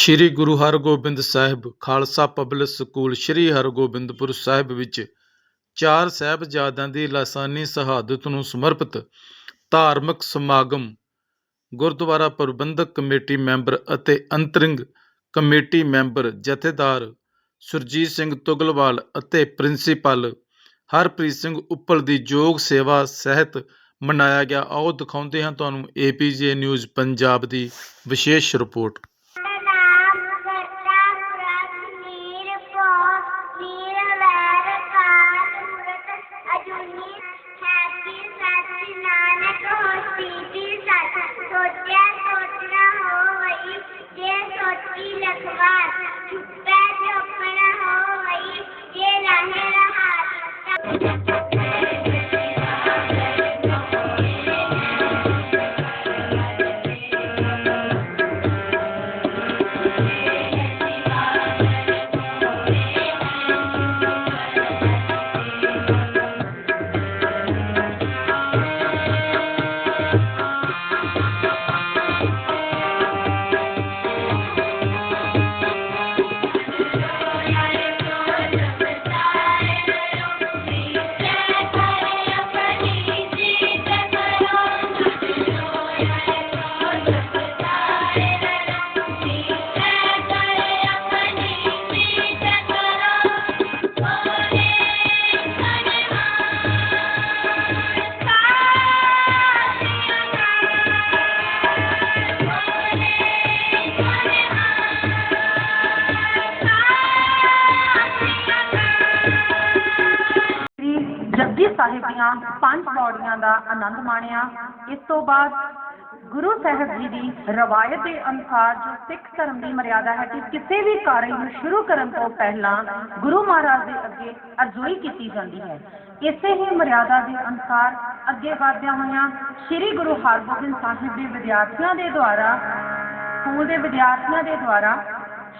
ਸ੍ਰੀ Guru Hargobind Sahib Khalsa public school ਸ੍ਰੀ ਹਰਗੋਬਿੰਦਪੁਰ ਸਾਹਿਬ ਵਿੱਚ ਚਾਰ ਸਾਹਿਬਜ਼ਾਦਿਆਂ ਦੀ ਲਾਸਾਨੀ ਸ਼ਹਾਦਤ ਨੂੰ ਸਮਰਪਿਤ ਧਾਰਮਿਕ ਸਮਾਗਮ, ਗੁਰਦੁਆਰਾ ਪ੍ਰਬੰਧਕ ਕਮੇਟੀ ਮੈਂਬਰ ਅਤੇ ਅੰਤਰਿੰਗ ਕਮੇਟੀ ਮੈਂਬਰ ਜਥੇਦਾਰ ਸੁਰਜੀਤ ਸਿੰਘ ਤੁਗਲਵਾਲ ਅਤੇ ਪ੍ਰਿੰਸੀਪਲ ਹਰਪ੍ਰੀਤ ਸਿੰਘ ਉੱਪਲ ਦੀ ਯੋਗ ਸੇਵਾ ਸਹਿਤ ਮਨਾਇਆ ਗਿਆ। ਆਓ ਦਿਖਾਉਂਦੇ ਹਾਂ ਤੁਹਾਨੂੰ ਏਪੀਜੇ ਨਿਊਜ਼ ਪੰਜਾਬ ਦੀ ਵਿਸ਼ੇਸ਼ ਰਿਪੋਰਟ। ਦੀਆਂ ਪੰਜ ਪੌੜੀਆਂ ਦਾ ਆਨੰਦ ਮਾਣਿਆ, ਇਸ ਤੋਂ ਬਾਅਦ ਗੁਰੂ ਸਾਹਿਬ ਜੀ ਦੀ ਰਵਾਇਤ ਦੇ ਅਨੁਸਾਰ ਜੋ ਸਿੱਖ ਧਰਮ ਦੀ ਮਰਿਆਦਾ ਹੈ ਕਿ ਕਿਸੇ ਵੀ ਕਾਰਜ ਨੂੰ ਸ਼ੁਰੂ ਕਰਨ ਤੋਂ ਪਹਿਲਾਂ ਗੁਰੂ ਮਹਾਰਾਜ ਦੇ ਅੱਗੇ ਅਰਜ਼ੋਈ ਕੀਤੀ ਜਾਂਦੀ ਹੈ। ਇਸੇ ਹੀ ਮਰਿਆਦਾ ਦੇ ਅਨੁਸਾਰ ਅੱਗੇ ਵਧਦਿਆਂ ਹੋਇਆਂ ਸ੍ਰੀ ਗੁਰੂ ਹਰਗੋਬਿੰਦ ਸਾਹਿਬ ਦੇ ਵਿਦਿਆਰਥੀਆਂ ਦੇ ਦੁਆਰਾ, ਸਕੂਲ ਦੇ ਵਿਦਿਆਰਥੀਆਂ ਦੇ ਦੁਆਰਾ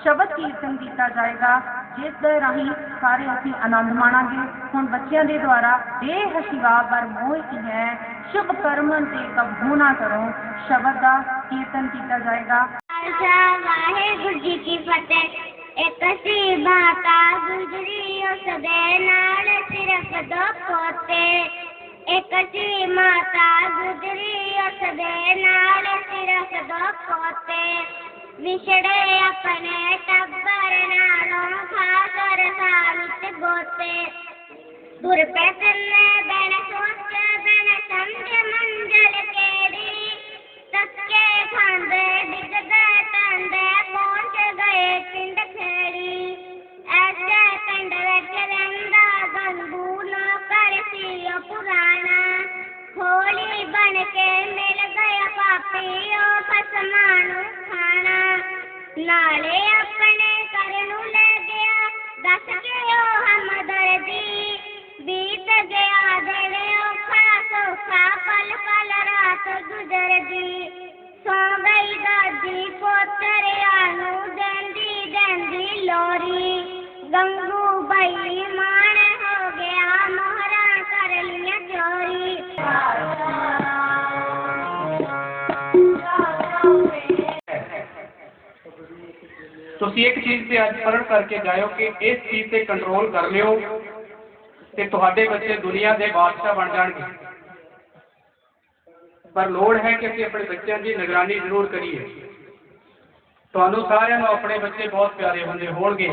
ਸ਼ਬਦ ਕੀਰਤਨ ਕੀਤਾ ਜਾਏਗਾ। ਜਿਸ ਦੇ ਰਾਹੀਂ ਸਾਰੇ ਅਸੀਂ ਆਨੰਦ ਮਾਣਾਂਗੇ। ਹੁਣ ਬੱਚਿਆਂ ਦੇ ਦੁਆਰਾ ਬੇਹਸ਼ਿਵਾ ਬਰ ਮੋਹ ਕੀ ਹੈ। ਸ਼ੁਭ ਕਰਮਨ ਤੇ ਕਬੂ ਨਾ ਕਰੋ। ਸ਼ਬਦ ਦਾ ਕੀਰਤਨ ਕੀਤਾ ਜਾਏਗਾ। ਖਾਲਸਾ, ਵਾਹਿਗੁਰੂ ਜੀ ਕੀ ਫਤਿਹ। ਇੱਕ ਸੀ ਮਾਤਾ ਗੁਜਰੀ ਉਸ ਦੇ ਨਾਲ ਸਿਰਫ ਦੋ ਪੋਤੇ। ਇੱਕ ਸੀ ਮਾਤਾ ਗੁਜਰੀ ਉਸ ਦੇ ਨਾਲ ਸਿਰਫ ਦੋ ਪੋਤੇ। ਵਿਛੜੇ ਆਪਣੇ ਟੱਬਰ ਨਾਲੋਂ ਖਾ ਕਰ ਸਾਲਤ ਗੋਤੇ ਦੁਰ ਪੈ ਚੱਲੇ ਸੋਚ ਬੈਣ ਸਮਝ ਮੰਜ਼ਲ ਕਿਹੜੀ? ਤੱਕੇ ਖਾਂਦੇ, ਡਿੱਗਦੇ ਟੰਡੇ ਪਹੁੰਚ ਗਏ ਪਿੰਡ ਖੇੜੀ। ਐਸੇ ਪਿੰਡ ਵਿੱਚ ਰਹਿੰਦਾ ਗੰਗੂ ਨੌਕਰ ਸੀ ਪੁਰਾਣਾ ਹੋਲੀ ਬਣ ਕੇ ਮਿਲ ਗਿਆ ਪਾਪੀ ਖਸਮਾਂ ਨੂੰ ਖਾਣਾ। ਨਾਲੇ ਆਪਣੇ ਘਰ ਨੂੰ ਲੈ ਗਿਆ, ਦੱਸ ਕੇ ਉਹ ਹਮਦਰਦੀ। ਬੀਤ ਗਿਆ ਦਿਨ ਔਖਾ ਸੌਖਾ, ਪਲ ਪਲ ਰਾਤ ਗੁਜ਼ਰਦੀ। ਸੋ ਗਈ ਦਾਦੀ ਪੋਤਰਿਆਂ ਨੂੰ ਦਿੰਦੀ ਦਿੰਦੀ ਲੋਰੀ। ਗੰਗੂ ਬਈ ਮਾਣ ਤੁਸੀਂ ਇੱਕ ਚੀਜ਼ ਤੇ ਅੱਜ ਪੜ੍ਹਨ ਕਰਕੇ ਜਾਇਓ ਕਿ ਇਸ ਚੀਜ਼ ਤੇ ਕੰਟਰੋਲ ਕਰ ਲਿਓ ਤੇ ਤੁਹਾਡੇ ਬੱਚੇ ਦੁਨੀਆ ਦੇ ਬਾਦਸ਼ਾਹ ਬਣ ਜਾਣਗੇ। ਪਰ ਲੋੜ ਹੈ ਕਿ ਅਸੀਂ ਆਪਣੇ ਬੱਚਿਆਂ ਦੀ ਨਿਗਰਾਨੀ ਜ਼ਰੂਰ ਕਰੀਏ। ਤੁਹਾਨੂੰ ਸਾਰਿਆਂ ਨੂੰ ਆਪਣੇ ਬੱਚੇ ਬਹੁਤ ਪਿਆਰੇ ਹੁੰਦੇ ਹੋਣਗੇ।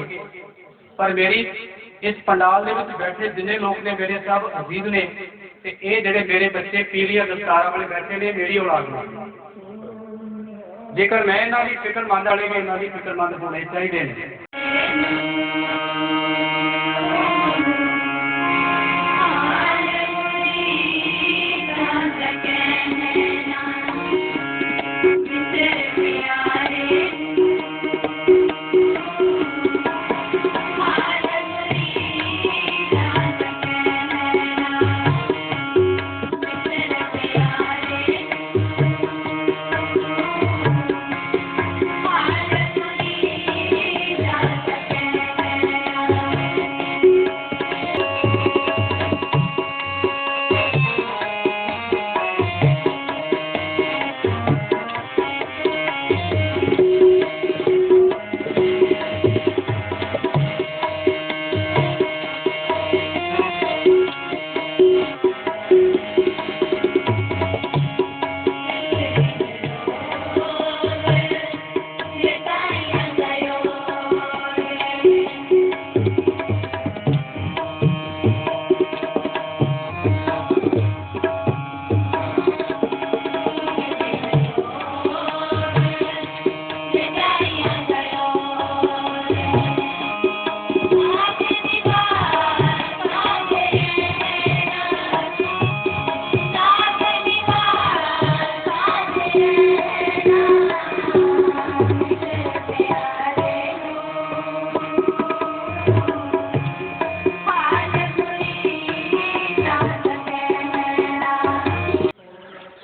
ਪਰ ਮੇਰੀ ਇਸ ਪੰਡਾਲ ਦੇ ਵਿੱਚ ਬੈਠੇ ਜਿੰਨੇ ਲੋਕ ਨੇ, ਮੇਰੇ ਸਭ ਅਜ਼ੀਜ਼ ਨੇ ਤੇ ਇਹ ਜਿਹੜੇ ਮੇਰੇ ਬੱਚੇ ਪੀਲੀਆ ਦਸਤਾਰਾਂ ਵਾਲੇ ਬੈਠੇ ਨੇ, ਮੇਰੀ ਔਲਾਦ ਨੇ। ਜੇਕਰ ਮੈਂ ਇਹਨਾਂ ਦੀ ਫਿਕਰਮੰਦ ਵਾਲੇ ਵੀ ਇਹਨਾਂ ਦੀ ਫਿਕਰਮੰਦ ਹੋਣੇ ਚਾਹੀਦੇ ਨੇ।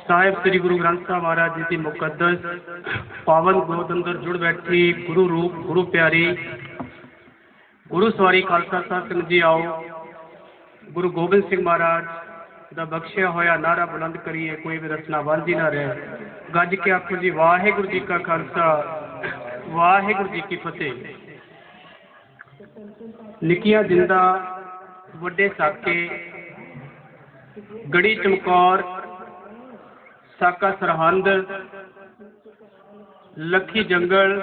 ਸਾਹਿਬ ਸ੍ਰੀ ਗੁਰੂ ਗ੍ਰੰਥ ਸਾਹਿਬ ਮਹਾਰਾਜ ਜੀ ਦੀ ਮੁਕੱਦਸ ਪਾਵਨ ਗੋਦ ਅੰਦਰ ਜੁੜ ਬੈਠੀ ਗੁਰੂ ਰੂਪ, ਗੁਰੂ ਪਿਆਰੀ, ਗੁਰੂ ਸਵਾਰੀ ਖਾਲਸਾ ਸਾਹਿਬ ਸਿੰਘ ਜੀ ਆਓ। ਗੁਰੂ ਗੋਬਿੰਦ ਸਿੰਘ ਮਹਾਰਾਜ ਦਾ ਬਖਸ਼ਿਆ ਹੋਇਆ ਨਾਰਾ ਬੁਲੰਦ ਕਰੀਏ, ਕੋਈ ਵੀ ਰਸਨਾ ਵਾਂਝੀ ਨਾ ਰਹੇ। ਗੱਜ ਕੇ ਆਖੋ ਜੀ, ਵਾਹਿਗੁਰੂ ਜੀ ਕਾ ਖਾਲਸਾ, ਵਾਹਿਗੁਰੂ ਜੀ ਕੀ ਫਤਿਹ। ਨਿੱਕੀਆਂ ਜਿੰਦਾ, ਵੱਡੇ ਸਾਕੇ, ਗੜੀ ਚਮਕੌਰ ਸਾਕਾ ਸਰਹੰਦ, ਲੱਖੀ ਜੰਗਲ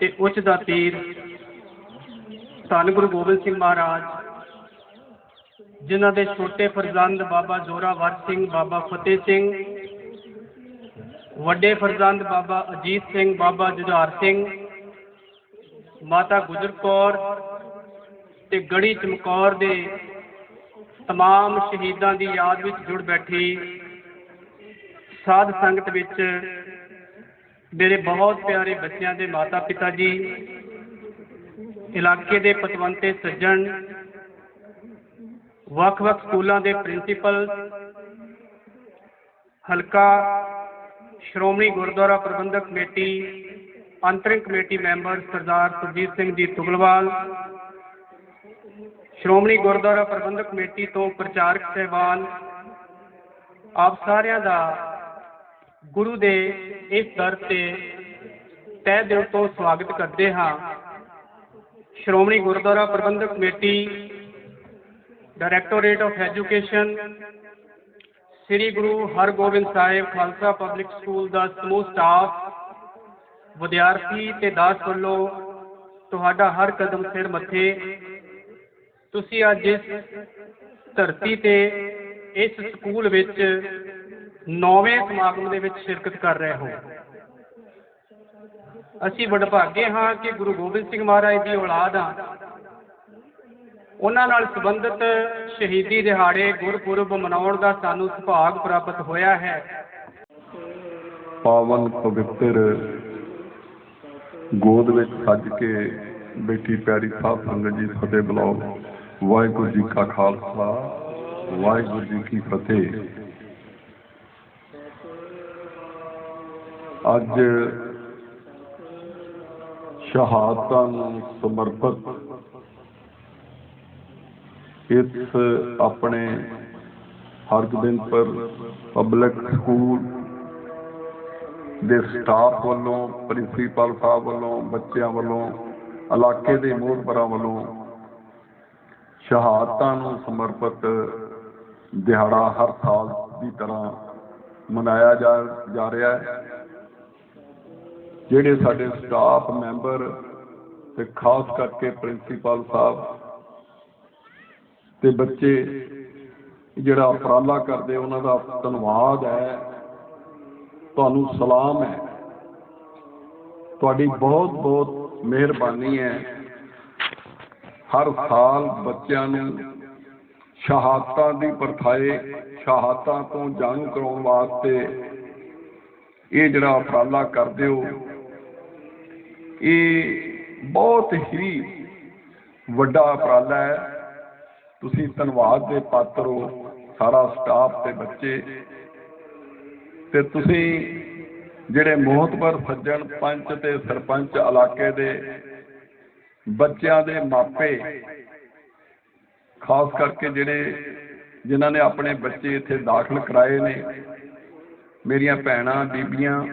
ਤੇ ਉੱਚ ਦਾ ਤੀਰ। ਧੰਨ ਗੁਰੂ ਗੋਬਿੰਦ ਸਿੰਘ ਮਹਾਰਾਜ, ਜਿਨ੍ਹਾਂ ਦੇ ਛੋਟੇ ਫਰਜ਼ੰਦ ਬਾਬਾ ਜ਼ੋਰਾਵਰ ਸਿੰਘ, ਬਾਬਾ ਫਤਿਹ ਸਿੰਘ, ਵੱਡੇ ਫਰਜ਼ੰਦ ਬਾਬਾ ਅਜੀਤ ਸਿੰਘ, ਬਾਬਾ ਜੁਝਾਰ ਸਿੰਘ, ਮਾਤਾ ਗੁਜਰ ਕੌਰ ਤੇ ਗੜੀ ਚਮਕੌਰ ਦੇ ਤਮਾਮ ਸ਼ਹੀਦਾਂ ਦੀ ਯਾਦ ਵਿੱਚ ਜੁੜ ਬੈਠੀ। ਸਾਧ ਸੰਗਤ ਵਿੱਚ ਮੇਰੇ ਬਹੁਤ ਪਿਆਰੇ ਬੱਚਿਆਂ ਦੇ ਮਾਤਾ ਪਿਤਾ ਜੀ, ਇਲਾਕੇ ਦੇ ਪਤਵੰਤੇ ਸੱਜਣ, ਵੱਖ-ਵੱਖ ਸਕੂਲਾਂ ਦੇ ਪ੍ਰਿੰਸੀਪਲ, ਹਲਕਾ ਸ਼੍ਰੋਮਣੀ ਗੁਰਦੁਆਰਾ ਪ੍ਰਬੰਧਕ committee, interim committee member Sardar Surjit Singh ji Tugalwal, Shiromani Gurdwara Parbandhak committee ਤੋਂ ਪ੍ਰਚਾਰਕ ਸਹਿਬਾਨ, ਆਪ ਸਾਰਿਆਂ ਦਾ ਗੁਰੂ ਦੇ ਇਸ ਦਰ ਤੇ ਤਹਿ ਦਿਲ ਤੋਂ ਸਵਾਗਤ ਕਰਦੇ ਹਾਂ। Shiromani Gurdwara Parbandhak committee directorate of education Shri Guru Hargobind Sahib Khalsa public school ਦਾ ਸਮੂਹ ਸਟਾਫ ਵਿਦਿਆਰਥੀ ਤੇ ਦਾਸ ਵੱਲੋਂ ਤੁਹਾਡਾ ਹਰ ਕਦਮ ਸਿਰ ਮੱਥੇ। ਤੁਸੀਂ ਅੱਜ ਇਸ ਧਰਤੀ ਤੇ, ਇਸ ਸਕੂਲ ਵਿੱਚ ਨੌਵੇਂ ਸਮਾਗਮ ਦੇ ਵਿੱਚ ਸ਼ਿਰਕਤ ਕਰ ਰਹੇ ਹੋ। ਅਸੀਂ ਵਡਭਾਗੇ ਹਾਂ ਕਿ ਗੁਰੂ ਗੋਬਿੰਦ ਸਿੰਘ ਮਹਾਰਾਜ ਦੀ ਔਲਾਦ ਹਾਂ। ਉਹਨਾਂ ਨਾਲ ਸੰਬੰਧਿਤ ਸ਼ਹੀਦੀ ਦਿਹਾੜੇ ਗੁਰਪੁਰਬ ਮਨਾਉਣ ਦਾ ਸਾਨੂੰ ਸੁਭਾਗ ਪ੍ਰਾਪਤ ਹੋਇਆ ਹੈ। ਪਾਵਨ ਪਵਿੱਤਰ ਗੋਦ ਵਿੱਚ ਸੱਜ ਕੇ ਬੈਠੀ ਪਿਆਰੀ ਸਾਹਿਬ ਸੰਗਤ ਜੀ, ਫਤਿਹ ਬੁਲਾਓ। ਵਾਹਿਗੁਰੂ ਜੀ ਕਾ ਖਾਲਸਾ, ਵਾਹਿਗੁਰੂ ਜੀ ਕੀ ਫਤਿਹ। ਅੱਜ ਸ਼ਹਾਦਤਾਂ ਨੂੰ ਸਮਰਪਿਤ ਇਸ ਆਪਣੇ ਹਰਗੋਬਿੰਦਪੁਰ ਪਬਲਿਕ ਸਕੂਲ ਦੇ ਸਟਾਫ ਵੱਲੋਂ ਪ੍ਰਿੰਸੀਪਲ ਸਾਹਿਬ ਵੱਲੋਂ, ਬੱਚਿਆਂ ਵੱਲੋਂ, ਇਲਾਕੇ ਦੇ ਮੋਹਤਬਰਾਂ ਵੱਲੋਂ ਸ਼ਹਾਦਤਾਂ ਨੂੰ ਸਮਰਪਿਤ ਦਿਹਾੜਾ ਹਰ ਸਾਲ ਦੀ ਤਰ੍ਹਾਂ ਮਨਾਇਆ ਜਾ ਜਾ ਰਿਹਾ ਹੈ। ਜਿਹੜੇ ਸਾਡੇ ਸਟਾਫ ਮੈਂਬਰ ਤੇ ਖਾਸ ਕਰਕੇ ਪ੍ਰਿੰਸੀਪਲ ਸਾਹਿਬ ਤੇ ਬੱਚੇ ਜਿਹੜਾ ਉਪਰਾਲਾ ਕਰਦੇ, ਉਹਨਾਂ ਦਾ ਧੰਨਵਾਦ ਹੈ। ਤੁਹਾਨੂੰ ਸਲਾਮ ਹੈ। ਤੁਹਾਡੀ ਬਹੁਤ ਬਹੁਤ ਮਿਹਰਬਾਨੀ ਹੈ। ਹਰ ਸਾਲ ਬੱਚਿਆਂ ਨੂੰ ਸ਼ਹਾਦਤਾਂ ਦੀ ਪਰਥਾਏ ਸ਼ਹਾਦਤਾਂ ਤੋਂ ਜੰਗ ਕਰਾਉਣ ਵਾਸਤੇ ਇਹ ਜਿਹੜਾ ਉਪਰਾਲਾ ਕਰਦੇ ਹੋ ਇਹ ਬਹੁਤ ਹੀ ਵੱਡਾ ਉਪਰਾਲਾ ਹੈ। ਤੁਸੀਂ ਧੰਨਵਾਦ ਦੇ ਪਾਤਰ ਹੋ, ਸਾਰਾ ਸਟਾਫ ਤੇ ਬੱਚੇ। ਤੇ ਤੁਸੀਂ ਜਿਹੜੇ ਮੋਹਤਬਰ ਸੱਜਣ, ਪੰਚ ਤੇ ਸਰਪੰਚ ਇਲਾਕੇ ਦੇ ਬੱਚਿਆਂ ਦੇ ਮਾਪੇ, ਖਾਸ ਕਰਕੇ ਜਿਹੜੇ, ਜਿਨ੍ਹਾਂ ਨੇ ਆਪਣੇ ਬੱਚੇ ਇੱਥੇ ਦਾਖਲ ਕਰਾਏ ਨੇ, ਮੇਰੀਆਂ ਭੈਣਾਂ, ਬੀਬੀਆਂ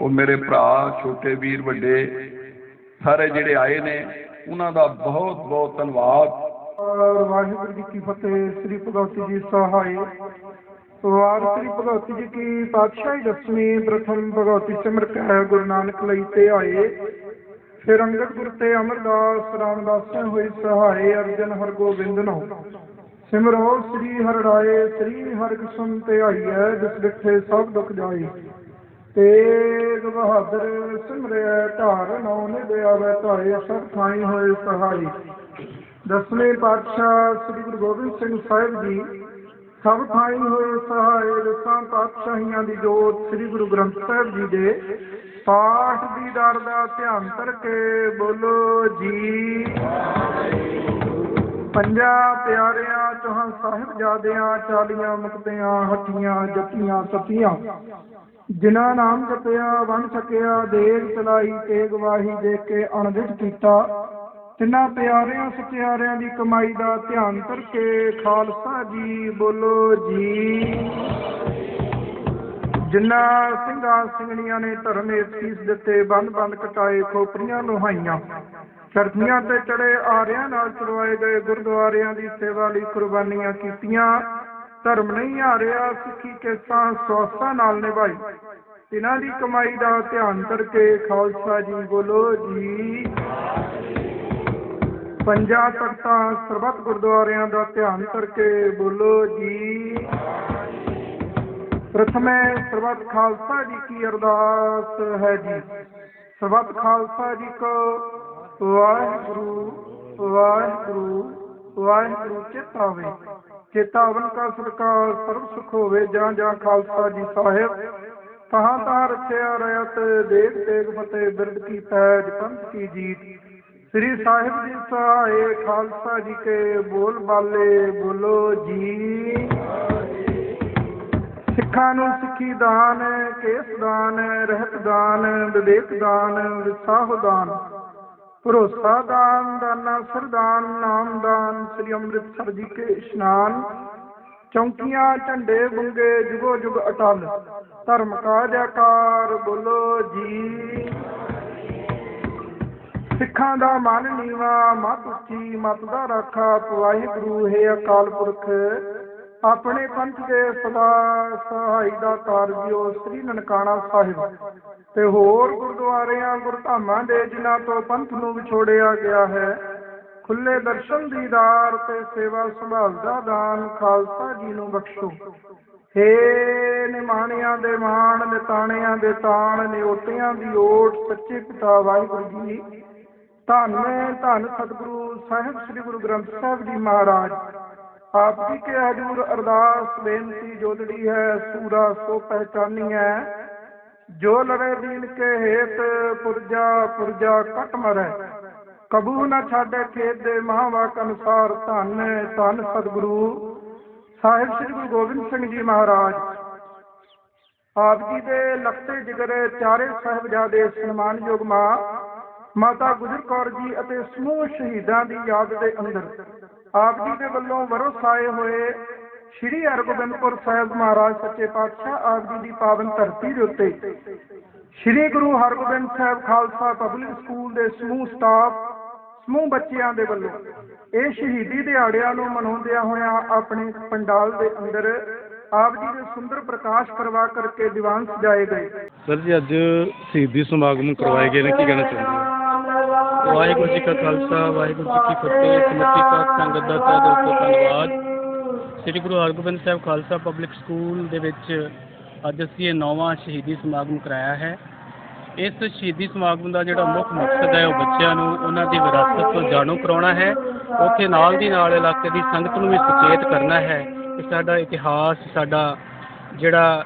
ਉਹ ਮੇਰੇ ਭਰਾ, ਛੋਟੇ ਵੀਰ, ਵੱਡੇ, ਸਾਰੇ ਜਿਹੜੇ ਆਏ ਨੇ, ਉਹਨਾਂ ਦਾ ਬਹੁਤ ਬਹੁਤ ਧੰਨਵਾਦ। ਵਾਹਿਗੁਰੂ ਜੀ ਕੀ ਫਤਿਹ, ਸ੍ਰੀ ਭਗਵਤੀ ਜੀ ਸਹਾਈ। ਵਾਰ ਸ੍ਰੀ ਭਗਵਤੀ ਜੀ ਕੀ ਪਾਤਸ਼ਾਹੀ ਦਸਵੀਂ ਪ੍ਰਥਮ ਭਗਵਤੀ ਸਿਮਰਤ ਹੈ ਗੁਰੂ ਨਾਨਕ ਲਈ ਤੇ ਆਏ। ਫਿਰ ਅੰਗਦ ਗੁਰ ਤੇ ਅਮਰਦਾਸ ਰਾਮਦਾਸ ਹੋਏ ਸਹਾਈ, ਅਰਜਨ ਹਰਗੋਬਿੰਦ ਨੋ। ਸਿਮਰੋ ਸ੍ਰੀ ਹਰਿ ਰਾਏ, ਸ੍ਰੀ ਹਰਿ ਕ੍ਰਿਸ਼ਨ ਤੇ ਆਈਐ ਜਿਸ ਵਿਖੇ ਸਭ ਦੁਖ ਜਾਏ। ਤੇਗ ਬਹਾਦਰ ਸਿਮਰਿਆ, ਧਾਰ ਨੌ ਨਿਦੇ ਧਾਰੇ ਸਭ ਥਾਈ ਹੋਏ ਸਹਾਈ। ਦਸਵੇਂ ਪਾਤਸ਼ਾਹ ਸ੍ਰੀ ਗੁਰੂ ਗੋਬਿੰਦ ਸਿੰਘ ਸਾਹਿਬ ਜੀ ਸਭ ਥਾਈ ਹੋਏ ਸਹਾਏ ਦਸਾਂ ਪਾਤਸ਼ਾਹੀਆਂ ਦੀ ਜੋਤ ਸ੍ਰੀ ਗੁਰੂ ਗ੍ਰੰਥ ਸਾਹਿਬ ਜੀ ਦੇ ਪਾਠ ਦੀ ਦਰ ਦਾ ਧਿਆਨ ਕਰਕੇ ਬੋਲੋ ਜੀ। ਪੰਜਾਂ ਪਿਆਰਿਆਂ, ਚੌਹਾਂ ਸਾਹਿਬਜ਼ਾਦਿਆਂ, ਚਾਲੀਆਂ ਮੁਕਤਿਆਂ ਹੱਟੀਆਂ ਜੱਤੀਆਂ ਸਤੀਆਂ। ਜਿਨ੍ਹਾਂ ਨਾਮ ਜਪਿਆ, ਵੰਡ ਛਕਿਆ, ਦੇਗ ਚਲਾਈ ਤੇ ਗਵਾਹੀ ਦੇ ਕੇ ਅਣਦਿਠ ਕੀਤਾ। ਤਿੰਨਾਂ ਪਿਆਰਿਆਂ, ਸਚਿਆਰਿਆਂ ਦੀ ਕਮਾਈ ਦਾ ਧਿਆਨ ਕਰਕੇ ਖਾਲਸਾ ਜੀ ਬੋਲੋ ਜੀ। ਜਿਨ੍ਹਾਂ ਸਿੰਘਾਂ ਸਿੰਘਣੀਆਂ ਨੇ ਧਰਮ ਇਸ ਦਿੱਤੇ, ਬੰਦ ਬੰਦ ਕਟਾਏ, ਖੋਪਰੀਆਂ ਲੋਹਾਈਆਂ। ਸਰਦੀਆਂ ਤੇ ਚੜੇ, ਆਰਿਆਂ ਨਾਲ ਚਲਵਾਏ ਗਏ, ਗੁਰਦੁਆਰਿਆਂ ਦੀ ਸੇਵਾ ਲਈ ਕੁਰਬਾਨੀਆਂ ਕੀਤੀਆਂ। ਧਰਮ ਨਹੀਂ ਹਾਰਿਆ ਸਿੱਖੀ ਕੇਸਾਂ ਸਵਾਸਾਂ ਨਾਲ ਨਿਭਾਈ। ਇਹਨਾਂ ਦੀ ਕਮਾਈ ਦਾ ਧਿਆਨ ਕਰਕੇ ਖਾਲਸਾ ਜੀ ਬੋਲੋ ਜੀ। ਪੰਜਾਂ ਤਖਤਾਂ ਸਰਬੱਤ ਗੁਰਦੁਆਰਿਆਂ ਦਾ ਧਿਆਨ ਕਰਕੇ ਬੋਲੋ ਜੀ। ਪ੍ਰਥਮੇ ਸਰਬੱਤ ਖਾਲਸਾ ਜੀ ਕੀ ਅਰਦਾਸ ਹੈ ਜੀ? ਸਰਬੱਤ ਖਾਲਸਾ ਜੀ ਕੋ ਵਾਹਿਗੁਰੂ ਵਾਹਿਗੁਰੂ ਵਾਹਿਗੁਰੂ ਚੇਤਾਵੇ ਚੇਤਾਵਨ ਕਾ ਸਰਕਾਰ ਸਰਬ ਸੁਖ ਹੋਵੇ ਜਾਂ ਜਾਂ ਖਾਲਸਾ ਜੀ ਸਾਹਿਬ। ਤਹਾਂ ਤਹਾਂ ਰਚਿਆ ਰਹਿਤ ਦੇਖ ਦੇਖ ਫਤਿਹ ਬਿਰਦ ਕੀ ਪੈਜ, ਪੰਥ ਕੀ ਜੀਤ। ਸ੍ਰੀ ਸਾਹਿਬ ਜੀ ਸਹਾਏ, ਖਾਲਸਾ ਜੀ ਕੇ ਬੋਲ ਬਾਲੇ, ਬੋਲੋ ਜੀ। ਸਿੱਖਾਂ ਨੂੰ ਸਿੱਖੀ ਦਾਨ, ਕੇਸ ਦਾਨ, ਰਹਿਤ ਦਾਨ, ਵਿਵੇਕ ਦਾਨ ਵਿਸਾਹ ਦਾਨ। ਭਰੋਸਾ ਦਾਨ ਦਾਨਾ ਸਰਦਾਨ, ਨਾਮ ਸ੍ਰੀ ਅੰਮ੍ਰਿਤਸਰ ਜੀ ਕੇ ਇਸ਼ਨਾਨ। ਚੌਂਕੀਆਂ, ਝੰਡੇ ਬੁੰਗੇ, ਜੁਗੋ ਜੁਗ ਅਟਲ। ਧਰਮ ਕਾ ਆਕਾਰ, ਬੋਲੋ ਜੀ। ਸਿੱਖਾਂ ਦਾ ਮਨ ਨੀਵਾ ਮਤ ਉੱਚੀ ਮਤ ਦਾ ਰਾਖਾ ਵਾਹਿਗੁਰੂ ਹੈ ਅਕਾਲ ਪੁਰਖ। ਆਪਣੇ ਪੰਥ ਦੇ ਸਦਾ ਸਹਾਈ ਦਾ ਕਾਰਜਿਓ ਸ੍ਰੀ ਨਨਕਾਣਾ ਸਾਹਿਬ ਤੇ ਹੋਰ ਗੁਰਦੁਆਰਿਆਂ, ਗੁਰਧਾਮਾਂ ਦੇ ਜਿਨ੍ਹਾਂ ਤੋਂ ਪੰਥ ਨੂੰ ਵਿਛੋੜਿਆ ਗਿਆ ਹੈ, ਖੁੱਲੇ ਦਰਸ਼ਨ ਦੀਦਾਰ ਤੇ ਸੇਵਾ ਸੰਭਾਲ ਦਾ ਦਾਨ ਖਾਲਸਾ ਜੀ ਨੂੰ ਬਖਸ਼ੋ। ਹੇ ਨਿਮਾਣਿਆਂ ਦੇ ਮਾਣ, ਨਿਤਾਣਿਆਂ ਦੇ ਤਾਣ ਨਿਓਟਿਆਂ ਦੀ ਓਟ, ਸੱਚੇ ਪਿਤਾ ਵਾਹਿਗੁਰੂ ਜੀ ਧੰਨ ਧੰਨ ਸਤਿਗੁਰੂ ਸਾਹਿਬ, ਸ੍ਰੀ ਗੁਰੂ ਗ੍ਰੰਥ ਸਾਹਿਬ ਜੀ ਮਹਾਰਾਜ। ਆਪ ਜੀ ਕੇ ਹਜੂਰ ਅਰਦਾਸ ਬੇਨਤੀ ਜੋਦੜੀ ਹੈ, ਸੂਰਾ ਸੋ ਪਹਿਚਾਨੀਐ। ਜੋ ਲੜੇ ਦੀਨ ਕੇ ਹੇਤ, ਪੁਰਜਾ ਪੁਰਜਾ ਕਟ ਮਰੈ। ਕਬੂ ਨਾ ਛਾੜੇ ਖੇਤ ਦੇ ਮਹਾਵਾਕ ਅਨੁਸਾਰ ਧੰਨ ਧੰਨ ਸਤਿਗੁਰੂ। ਸਾਹਿਬ ਸ੍ਰੀ ਗੁਰੂ ਗੋਬਿੰਦ ਸਿੰਘ ਜੀ ਮਹਾਰਾਜ। ਆਪ ਜੀ ਦੇ ਲਖਤੇ ਜਿਗਰੇ ਚਾਰੇ ਸਾਹਿਬਜ਼ਾਦੇ ਸਨਮਾਨਯੋਗ ਮਾਂ, ਮਾਤਾ ਗੁਜਰ ਕੌਰ ਜੀ ਅਤੇ ਸਮੂਹ ਸ਼ਹੀਦਾਂ ਦੀ ਯਾਦ ਦੇ ਅੰਦਰ। ਆਪ ਜੀ ਦੇ ਵੱਲੋਂ ਵਰਸਾਏ ਹੋਏ ਸ਼੍ਰੀ ਹਰਗੋਬਿੰਦਪੁਰ ਸਾਹਿਬ ਮਹਾਰਾਜ ਸੱਚੇ ਪਾਤਸ਼ਾਹ ਆਪ ਜੀ ਦੀ ਪਾਵਨ ਧਰਤੀ ਦੇ ਉੱਤੇ ਸ਼੍ਰੀ ਗੁਰੂ ਹਰਗੋਬਿੰਦ ਸਾਹਿਬ ਖਾਲਸਾ ਪਬਲਿਕ ਸਕੂਲ ਦੇ ਸਮੂਹ ਸਟਾਫ, ਸਮੂਹ ਬੱਚਿਆਂ ਦੇ ਵੱਲੋਂ ਇਹ ਸ਼ਹੀਦੀ ਦਿਹਾੜਿਆਂ ਨੂੰ ਮਨਾਉਂਦਿਆਂ ਹੋਇਆਂ ਆਪਣੇ ਪੰਡਾਲ ਦੇ ਅੰਦਰ ਆਪ ਜੀ ਦੇ ਸੁੰਦਰ ਪ੍ਰਕਾਸ਼ ਕਰਵਾ ਕਰਕੇ ਦੀਵਾਨ ਸਜਾਏ ਗਏ। ਸਰ ਜੀ, ਅੱਜ ਸ਼ਹੀਦੀ ਸਮਾਗਮ ਕਰਵਾਏ ਗਏ ਨੇ, ਕੀ ਕਹਿਣਾ ਚਾਹੁੰਦੇ ਵਾਹਿਗੁਰੂ ਜੀ ਕਾ ਖਾਲਸਾ, ਵਾਹਿਗੁਰੂ ਜੀ ਕੀ ਫਤਿਹ, ਸਮੁੱਚੀ ਸਾਧ ਸੰਗਤ ਦਾ ਤਹਿ ਦਿਲ ਤੋਂ ਧੰਨਵਾਦ। ਸ੍ਰੀ ਗੁਰੂ ਹਰਗੋਬਿੰਦ ਸਾਹਿਬ ਖਾਲਸਾ ਪਬਲਿਕ ਸਕੂਲ ਦੇ ਵਿੱਚ ਅੱਜ ਅਸੀਂ ਇਹ ਨੌਵਾਂ ਸ਼ਹੀਦੀ ਸਮਾਗਮ ਕਰਾਇਆ ਹੈ। ਇਸ ਸ਼ਹੀਦੀ ਸਮਾਗਮ ਦਾ ਜਿਹੜਾ ਮੁੱਖ ਮਕਸਦ ਹੈ, ਉਹ ਬੱਚਿਆਂ ਨੂੰ ਉਹਨਾਂ ਦੀ ਵਿਰਾਸਤ ਤੋਂ ਜਾਣੂ ਕਰਾਉਣਾ ਹੈ। ਉੱਥੇ ਨਾਲ ਦੀ ਨਾਲ ਇਲਾਕੇ ਦੀ ਸੰਗਤ ਨੂੰ ਵੀ ਸੁਚੇਤ ਕਰਨਾ ਹੈ। ਕਿ ਸਾਡਾ ਇਤਿਹਾਸ, ਸਾਡਾ ਜਿਹੜਾ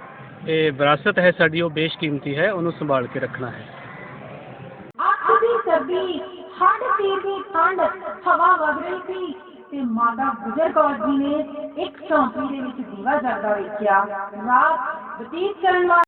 ਇਹ ਵਿਰਾਸਤ ਹੈ, ਸਾਡੀ ਉਹ ਬੇਸ਼ਕੀਮਤੀ ਹੈ, ਉਹਨੂੰ ਸੰਭਾਲ ਕੇ ਰੱਖਣਾ ਹੈ। ਹੱਡ ਠੰਡ ਹਵਾ ਵਗ ਰਹੀ ਸੀ ਤੇ ਮਾਤਾ ਗੁਜਰ ਕੌਰ ਜੀ ਨੇ ਇੱਕ ਚੌਂਕੀ ਦੇ ਵਿੱਚ ਦੀਵਾ ਜਗਦਾ ਵੇਖਿਆ ਰਾਤ ਬਤੀਤ ਕਰਨ